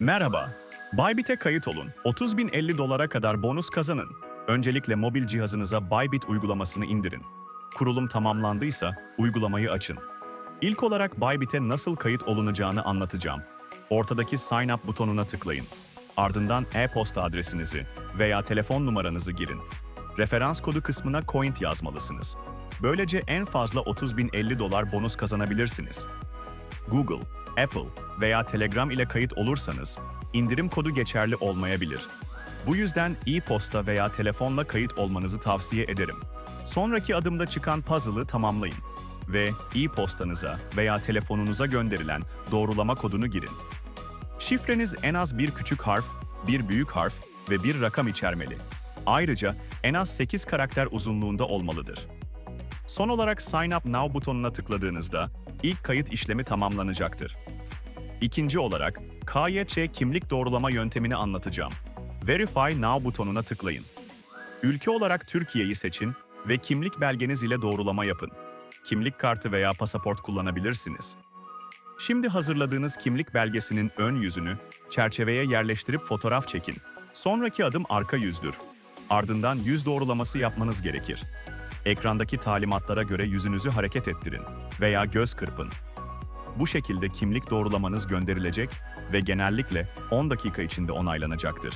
Merhaba. Bybit'e kayıt olun. 30.050 dolara kadar bonus kazanın. Öncelikle mobil cihazınıza Bybit uygulamasını indirin. Kurulum tamamlandıysa uygulamayı açın. İlk olarak Bybit'e nasıl kayıt olunacağını anlatacağım. Ortadaki Sign Up butonuna tıklayın. Ardından e-posta adresinizi veya telefon numaranızı girin. Referans kodu kısmına Coint yazmalısınız. Böylece en fazla 30.050 dolar bonus kazanabilirsiniz. Google, Apple veya Telegram ile kayıt olursanız indirim kodu geçerli olmayabilir. Bu yüzden e-posta veya telefonla kayıt olmanızı tavsiye ederim. Sonraki adımda çıkan puzzle'ı tamamlayın ve e-postanıza veya telefonunuza gönderilen doğrulama kodunu girin. Şifreniz en az bir küçük harf, bir büyük harf ve bir rakam içermeli. Ayrıca en az 8 karakter uzunluğunda olmalıdır. Son olarak Sign Up Now butonuna tıkladığınızda ilk kayıt işlemi tamamlanacaktır. İkinci olarak KYC kimlik doğrulama yöntemini anlatacağım. Verify Now butonuna tıklayın. Ülke olarak Türkiye'yi seçin ve kimlik belgeniz ile doğrulama yapın. Kimlik kartı veya pasaport kullanabilirsiniz. Şimdi hazırladığınız kimlik belgesinin ön yüzünü çerçeveye yerleştirip fotoğraf çekin. Sonraki adım arka yüzdür. Ardından yüz doğrulaması yapmanız gerekir. Ekrandaki talimatlara göre yüzünüzü hareket ettirin veya göz kırpın. Bu şekilde kimlik doğrulamanız gönderilecek ve genellikle 10 dakika içinde onaylanacaktır.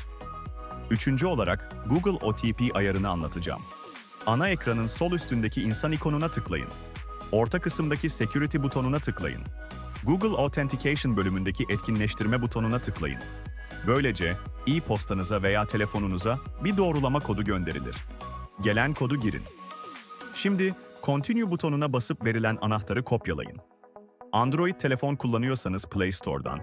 Üçüncü olarak Google OTP ayarını anlatacağım. Ana ekranın sol üstündeki insan ikonuna tıklayın. Orta kısımdaki Security butonuna tıklayın. Google Authentication bölümündeki etkinleştirme butonuna tıklayın. Böylece e-postanıza veya telefonunuza bir doğrulama kodu gönderilir. Gelen kodu girin. Şimdi Continue butonuna basıp verilen anahtarı kopyalayın. Android telefon kullanıyorsanız Play Store'dan,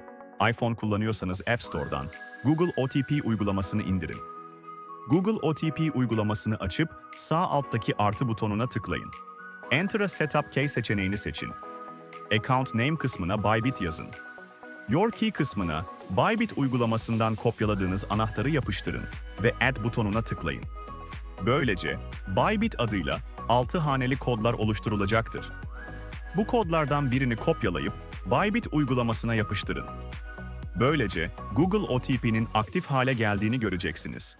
iPhone kullanıyorsanız App Store'dan Google OTP uygulamasını indirin. Google OTP uygulamasını açıp sağ alttaki artı butonuna tıklayın. Enter a Setup Key seçeneğini seçin. Account Name kısmına Bybit yazın. Your Key kısmına Bybit uygulamasından kopyaladığınız anahtarı yapıştırın ve Add butonuna tıklayın. Böylece Bybit adıyla 6 haneli kodlar oluşturulacaktır. Bu kodlardan birini kopyalayıp Bybit uygulamasına yapıştırın. Böylece Google OTP'nin aktif hale geldiğini göreceksiniz.